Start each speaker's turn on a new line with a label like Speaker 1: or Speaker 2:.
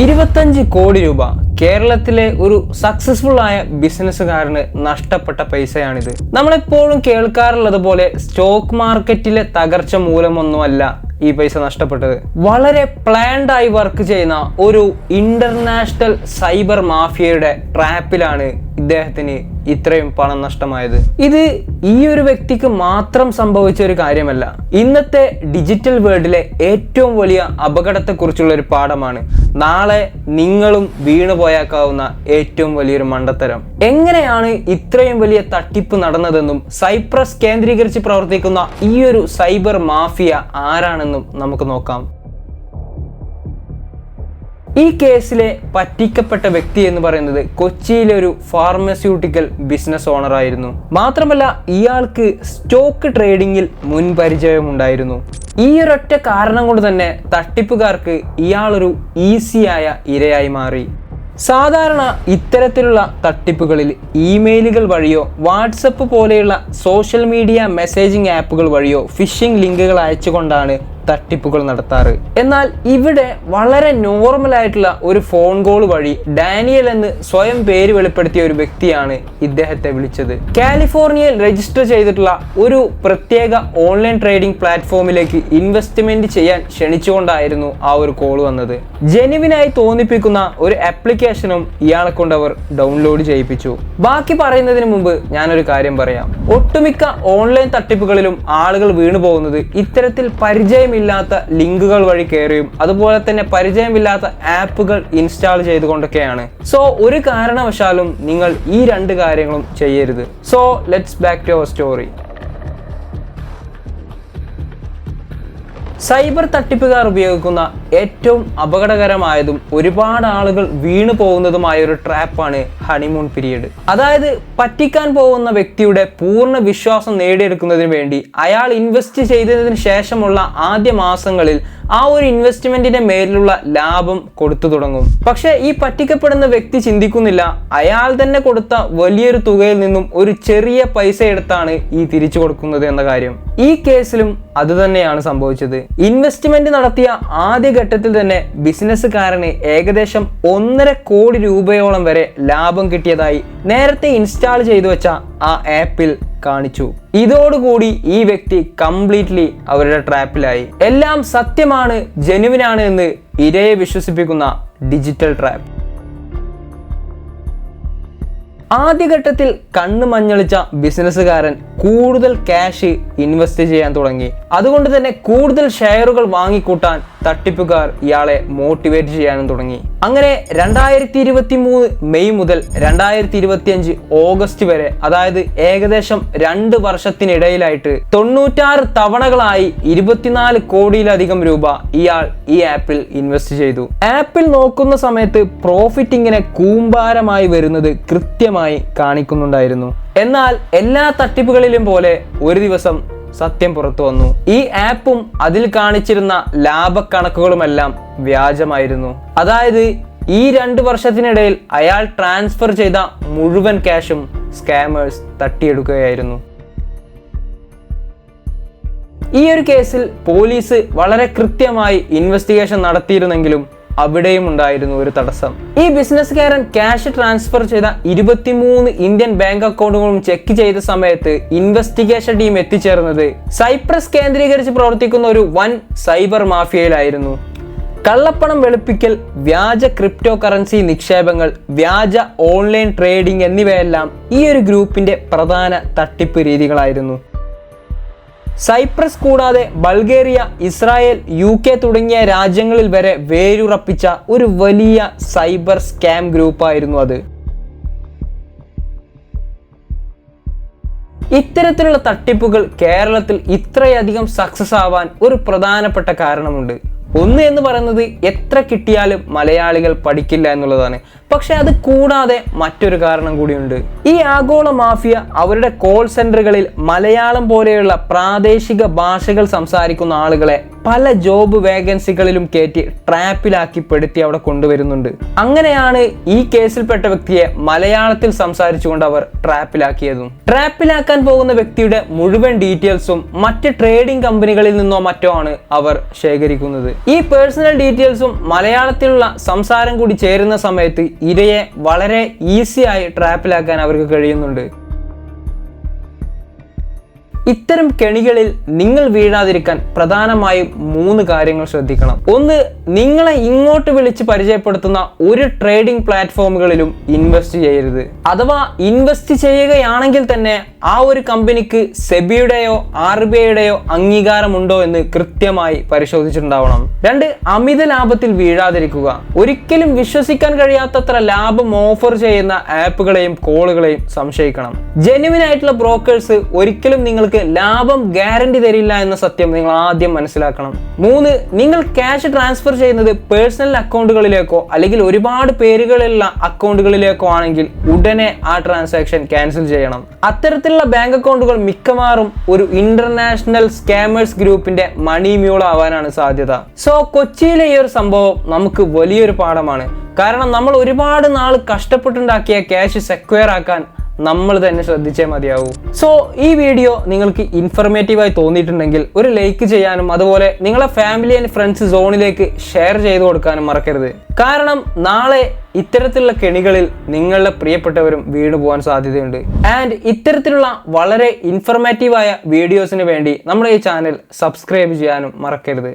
Speaker 1: ഇരുപത്തഞ്ച് കോടി രൂപ കേരളത്തിലെ ഒരു സക്സസ്ഫുൾ ആയ ബിസിനസ്സുകാരന് നഷ്ടപ്പെട്ട പൈസയാണിത്. നമ്മളെപ്പോഴും കേൾക്കാറുള്ളത് പോലെ സ്റ്റോക്ക് മാർക്കറ്റിലെ തകർച്ച മൂലമൊന്നുമല്ല ഈ പൈസ നഷ്ടപ്പെട്ടത്. വളരെ പ്ലാൻഡ് ആയി വർക്ക് ചെയ്യുന്ന ഒരു ഇന്റർനാഷണൽ സൈബർ മാഫിയയുടെ ട്രാപ്പിലാണ് ഇദ്ദേഹത്തിന് ഇത്രയും പണം നഷ്ടമായത്. ഇത് ഈ ഒരു വ്യക്തിക്ക് മാത്രം സംഭവിച്ച ഒരു കാര്യമല്ല. ഇന്നത്തെ ഡിജിറ്റൽ വേൾഡിലെ ഏറ്റവും വലിയ അപകടത്തെക്കുറിച്ചുള്ള ഒരു പാഠമാണ്. നാളെ നിങ്ങളും വീണു പോയാക്കാവുന്ന ഏറ്റവും വലിയൊരു മണ്ടത്തരം. എങ്ങനെയാണ് ഇത്രയും വലിയ തട്ടിപ്പ് നടന്നതെന്നും സൈപ്രസ് കേന്ദ്രീകരിച്ച് പ്രവർത്തിക്കുന്ന ഈ ഒരു സൈബർ മാഫിയ ആരാണെന്നും നമുക്ക് നോക്കാം. ഈ കേസിലെ പറ്റിക്കപ്പെട്ട വ്യക്തി എന്ന് പറയുന്നത് കൊച്ചിയിലെ ഒരു ഫാർമസ്യൂട്ടിക്കൽ ബിസിനസ് ഓണർ ആയിരുന്നു. മാത്രമല്ല ഇയാൾക്ക് സ്റ്റോക്ക് ട്രേഡിംഗിൽ മുൻപരിചയമുണ്ടായിരുന്നു. ഈ ഒരൊറ്റ കാരണം കൊണ്ട് തന്നെ തട്ടിപ്പുകാർക്ക് ഇയാളൊരു ഈസിയായ ഇരയായി മാറി. സാധാരണ ഇത്തരത്തിലുള്ള തട്ടിപ്പുകളിൽ ഇമെയിലുകൾ വഴിയോ വാട്സപ്പ് പോലെയുള്ള സോഷ്യൽ മീഡിയ മെസ്സേജിംഗ് ആപ്പുകൾ വഴിയോ ഫിഷിംഗ് ലിങ്കുകൾ അയച്ചുകൊണ്ടാണ് തട്ടിപ്പുകൾ നടത്താറ്. എന്നാൽ ഇവിടെ വളരെ നോർമൽ ആയിട്ടുള്ള ഒരു ഫോൺ കോൾ വഴി ഡാനിയൽ എന്ന് സ്വയം പേര് വെളിപ്പെടുത്തിയ ഒരു വ്യക്തിയാണ് ഇദ്ദേഹത്തെ വിളിച്ചത്. കാലിഫോർണിയയിൽ രജിസ്റ്റർ ചെയ്തിട്ടുള്ള ഒരു പ്രത്യേക ഓൺലൈൻ ട്രേഡിംഗ് പ്ലാറ്റ്ഫോമിലേക്ക് ഇൻവെസ്റ്റ്മെന്റ് ചെയ്യാൻ ക്ഷണിച്ചുകൊണ്ടായിരുന്നു ആ ഒരു കോൾ വന്നത്. ജെനുവിനായി തോന്നിപ്പിക്കുന്ന ഒരു ആപ്ലിക്കേഷനും ഇയാളെ കൊണ്ട് അവർ ഡൗൺലോഡ് ചെയ്യിപ്പിച്ചു. ബാക്കി പറയുന്നതിന് മുമ്പ് ഞാനൊരു കാര്യം പറയാം. ഒട്ടുമിക്ക ഓൺലൈൻ തട്ടിപ്പുകളിലും ആളുകൾ വീണുപോകുന്നത് ഇത്തരത്തിൽ ഇത്തരത്തിൽ പരിചയമില്ലാത്ത ലിങ്കുകൾ വഴി കയറിയും അതുപോലെ തന്നെ പരിചയമില്ലാത്ത ആപ്പുകൾ ഇൻസ്റ്റാൾ ചെയ്തുകൊണ്ടൊക്കെയാണ്. സോ ഒരു കാരണവശാലും നിങ്ങൾ ഈ രണ്ട് കാര്യങ്ങളും ചെയ്യരുത്. So let's back to our story. Cyber തട്ടിപ്പുകാർ ഉപയോഗിക്കുന്ന ഏറ്റവും അപകടകരമായതും ഒരുപാട് ആളുകൾ വീണു പോകുന്നതുമായ ഒരു ട്രാപ്പാണ് ഹണിമൂൺ പീരീഡ്. അതായത് പറ്റിക്കാൻ പോകുന്ന വ്യക്തിയുടെ പൂർണ വിശ്വാസം നേടിയെടുക്കുന്നതിന് വേണ്ടി അയാൾ ഇൻവെസ്റ്റ് ചെയ്തതിന് ശേഷമുള്ള ആദ്യ മാസങ്ങളിൽ ആ ഒരു ഇൻവെസ്റ്റ്മെന്റിന്റെ മേലിലുള്ള ലാഭം കൊടുത്തു തുടങ്ങും. പക്ഷേ ഈ പറ്റിക്കപ്പെടുന്ന വ്യക്തി ചിന്തിക്കുന്നില്ല അയാൾ തന്നെ കൊടുത്ത വലിയൊരു തുകയിൽ നിന്നും ഒരു ചെറിയ പൈസ എടുത്താണ് ഈ തിരിച്ചു കൊടുക്കുന്നത് എന്ന കാര്യം. ഈ കേസിലും അത് തന്നെയാണ് സംഭവിച്ചത്. ഇൻവെസ്റ്റ്മെന്റ് നടത്തിയ ആദ്യ ഘട്ടത്തിൽ തന്നെ ബിസിനസ്സുകാരന് ഏകദേശം ഒന്നര കോടി രൂപയോളം വരെ ലാഭം കിട്ടിയതായി നേരത്തെ ഇൻസ്റ്റാൾ ചെയ്തു വെച്ച ആ ആപ്പിൽ കാണിച്ചു. ഇതോടുകൂടി ഈ വ്യക്തി കംപ്ലീറ്റ്ലി അവരുടെ ട്രാപ്പിലായി എല്ലാം സത്യമാണ് ജനുവിനാണ് എന്ന് ഇരയെ വിശ്വസിപ്പിക്കുന്ന ഡിജിറ്റൽ ട്രാപ്പ് ആദ്യഘട്ടത്തിൽ കണ്ണ് മഞ്ഞളിച്ച ബിസിനസ്സുകാരൻ കൂടുതൽ ക്യാഷ് ഇൻവെസ്റ്റ് ചെയ്യാൻ തുടങ്ങി. അതുകൊണ്ട് തന്നെ കൂടുതൽ ഷെയറുകൾ വാങ്ങിക്കൂട്ടാൻ തട്ടിപ്പുകാർ ഇയാളെ മോട്ടിവേറ്റ് ചെയ്യാനും തുടങ്ങി. അങ്ങനെ രണ്ടായിരത്തി ഇരുപത്തി മൂന്ന് മെയ് മുതൽ രണ്ടായിരത്തി ഇരുപത്തി അഞ്ച് ഓഗസ്റ്റ് വരെ അതായത് ഏകദേശം രണ്ട് വർഷത്തിനിടയിലായിട്ട് തൊണ്ണൂറ്റാറ് തവണകളായി ഇരുപത്തിനാല് കോടിയിലധികം രൂപ ഇയാൾ ഈ ആപ്പിൽ ഇൻവെസ്റ്റ് ചെയ്തു. ആപ്പിൽ നോക്കുന്ന സമയത്ത് പ്രോഫിറ്റ് ഇങ്ങനെ കൂമ്പാരമായി വരുന്നത് കൃത്യമായി കാണിക്കുന്നുണ്ടായിരുന്നു. എന്നാൽ എല്ലാ തട്ടിപ്പുകളിലും പോലെ ഒരു ദിവസം സത്യം പുറത്തു വന്നു. ഈ ആപ്പും അതിൽ കാണിച്ചിരുന്ന ലാഭക്കണക്കുകളുമെല്ലാം വ്യാജമായിരുന്നു. അതായത് ഈ രണ്ട് വർഷത്തിനിടയിൽ അയാൾ ട്രാൻസ്ഫർ ചെയ്ത മുഴുവൻ ക്യാഷും സ്കാമേഴ്സ് തട്ടിയെടുക്കുകയായിരുന്നു. ഈ ഒരു കേസിൽ പോലീസ് വളരെ കൃത്യമായി ഇൻവെസ്റ്റിഗേഷൻ നടത്തിയിരുന്നെങ്കിലും അവിടെയും ഉണ്ടായിരുന്നു ഒരു തടസ്സം. ഈ ബിസിനസ്സുകാരൻ ക്യാഷ് ട്രാൻസ്ഫർ ചെയ്ത ഇരുപത്തിമൂന്ന് ഇന്ത്യൻ ബാങ്ക് അക്കൗണ്ടുകളും ചെക്ക് ചെയ്ത സമയത്ത് ഇൻവെസ്റ്റിഗേഷൻ ടീം എത്തിച്ചേർന്നത് സൈപ്രസ് കേന്ദ്രീകരിച്ച് പ്രവർത്തിക്കുന്ന ഒരു വൻ സൈബർ മാഫിയയിലായിരുന്നു. കള്ളപ്പണം വെളുപ്പിക്കൽ വ്യാജ ക്രിപ്റ്റോ കറൻസി നിക്ഷേപങ്ങൾ വ്യാജ ഓൺലൈൻ ട്രേഡിംഗ് എന്നിവയെല്ലാം ഈ ഒരു ഗ്രൂപ്പിന്റെ പ്രധാന തട്ടിപ്പ് രീതികളായിരുന്നു. സൈപ്രസ് കൂടാതെ ബൾഗേറിയ ഇസ്രായേൽ യു കെ തുടങ്ങിയ രാജ്യങ്ങളിൽ വരെ വേരുറപ്പിച്ച ഒരു വലിയ സൈബർ സ്കാം ഗ്രൂപ്പായിരുന്നു അത്. ഇത്തരത്തിലുള്ള തട്ടിപ്പുകൾ കേരളത്തിൽ ഇത്രയധികം സക്സസ് ആവാൻ ഒരു പ്രധാനപ്പെട്ട കാരണമുണ്ട്. ഒന്ന് എന്ന് പറയുന്നത് എത്ര കിട്ടിയാലും മലയാളികൾ പഠിക്കില്ല എന്നുള്ളതാണ്. പക്ഷെ അത് കൂടാതെ മറ്റൊരു കാരണം കൂടിയുണ്ട്. ഈ ആഗോള മാഫിയ അവരുടെ കോൾ സെന്ററുകളിൽ മലയാളം പോലെയുള്ള പ്രാദേശിക ഭാഷകൾ സംസാരിക്കുന്ന ആളുകളെ പല ജോബ് വേക്കൻസികളിലും കയറ്റി ട്രാപ്പിലാക്കി പെടുത്തി അവിടെ കൊണ്ടുവരുന്നുണ്ട്. അങ്ങനെയാണ് ഈ കേസിൽപ്പെട്ട വ്യക്തിയെ മലയാളത്തിൽ സംസാരിച്ചുകൊണ്ട് അവർ ട്രാപ്പിലാക്കിയതും ട്രാപ്പിലാക്കാൻ പോകുന്ന വ്യക്തിയുടെ മുഴുവൻ ഡീറ്റെയിൽസും മറ്റ് ട്രേഡിംഗ് കമ്പനികളിൽ നിന്നോ മറ്റോ ആണ് അവർ ശേഖരിക്കുന്നത്. ഈ പേഴ്സണൽ ഡീറ്റെയിൽസും മലയാളത്തിലുള്ള സംസാരം കൂടി ചേരുന്ന സമയത്ത് ഇരയെ വളരെ ഈസിയായി ട്രാപ്പിലാക്കാൻ അവർക്ക് കഴിയുന്നുണ്ട്. ഇത്തരം കെണികളിൽ നിങ്ങൾ വീഴാതിരിക്കാൻ പ്രധാനമായും മൂന്ന് കാര്യങ്ങൾ ശ്രദ്ധിക്കണം. ഒന്ന് നിങ്ങളെ ഇങ്ങോട്ട് വിളിച്ച് പരിചയപ്പെടുത്തുന്ന ഒരു ട്രേഡിംഗ് പ്ലാറ്റ്ഫോമുകളിലും ഇൻവെസ്റ്റ് ചെയ്യരുത്. അഥവാ ഇൻവെസ്റ്റ് ചെയ്യുകയാണെങ്കിൽ തന്നെ ആ ഒരു കമ്പനിക്ക് സെബിയുടെയോ ആർ ബി ഐയുടെയോ അംഗീകാരമുണ്ടോ എന്ന് കൃത്യമായി പരിശോധിച്ചിട്ടുണ്ടാവണം. രണ്ട് അമിത ലാഭത്തിൽ വീഴാതിരിക്കുക. ഒരിക്കലും വിശ്വസിക്കാൻ കഴിയാത്തത്ര ലാഭം ഓഫർ ചെയ്യുന്ന ആപ്പുകളെയും കോളുകളെയും സംശയിക്കണം. ജെനുവിൻ ആയിട്ടുള്ള ബ്രോക്കേഴ്സ് ഒരിക്കലും നിങ്ങൾക്ക് ലാഭം ഗ്യാരണ്ടി തരില്ല എന്ന സത്യം നിങ്ങൾ ആദ്യം മനസ്സിലാക്കണം. മൂന്ന് നിങ്ങൾ ക്യാഷ് ട്രാൻസ്ഫർ ചെയ്യുന്നത് പേഴ്സണൽ അക്കൗണ്ടുകളിലേക്കോ അല്ലെങ്കിൽ ഒരുപാട് പേരുകളുള്ള അക്കൗണ്ടുകളിലേക്കോ ആണെങ്കിൽ ഉടനെ ആ ട്രാൻസാക്ഷൻ ക്യാൻസൽ ചെയ്യണം. അത്തരത്തിലുള്ള ബാങ്ക് അക്കൗണ്ടുകൾ മിക്കവാറും ഒരു ഇന്റർനാഷണൽ സ്കാമേഴ്സ് ഗ്രൂപ്പിന്റെ മണി മ്യൂൾ ആവാനാണ് സാധ്യത. സോ കൊച്ചിയിലെ ഈ ഒരു സംഭവം നമുക്ക് വലിയൊരു പാഠമാണ്. കാരണം നമ്മൾ ഒരുപാട് നാൾ കഷ്ടപ്പെട്ടുണ്ടാക്കിയ ക്യാഷ് സെക്വയർ ആക്കാൻ നമ്മൾ തന്നെ ശ്രദ്ധിച്ചേ മതിയാവൂ. സോ ഈ വീഡിയോ നിങ്ങൾക്ക് ഇൻഫർമേറ്റീവായി തോന്നിയിട്ടുണ്ടെങ്കിൽ ഒരു ലൈക്ക് ചെയ്യാനും അതുപോലെ നിങ്ങളെ ഫാമിലി ആൻഡ് ഫ്രണ്ട്സ് സോണിലേക്ക് ഷെയർ ചെയ്തു കൊടുക്കാനും മറക്കരുത്. കാരണം നാളെ ഇത്തരത്തിലുള്ള കെണികളിൽ നിങ്ങളുടെ പ്രിയപ്പെട്ടവരും വീണു പോകാൻ സാധ്യതയുണ്ട്. ആൻഡ് ഇത്തരത്തിലുള്ള വളരെ ഇൻഫർമേറ്റീവായ വീഡിയോസിന് വേണ്ടി നമ്മുടെ ഈ ചാനൽ സബ്സ്ക്രൈബ് ചെയ്യാനും മറക്കരുത്.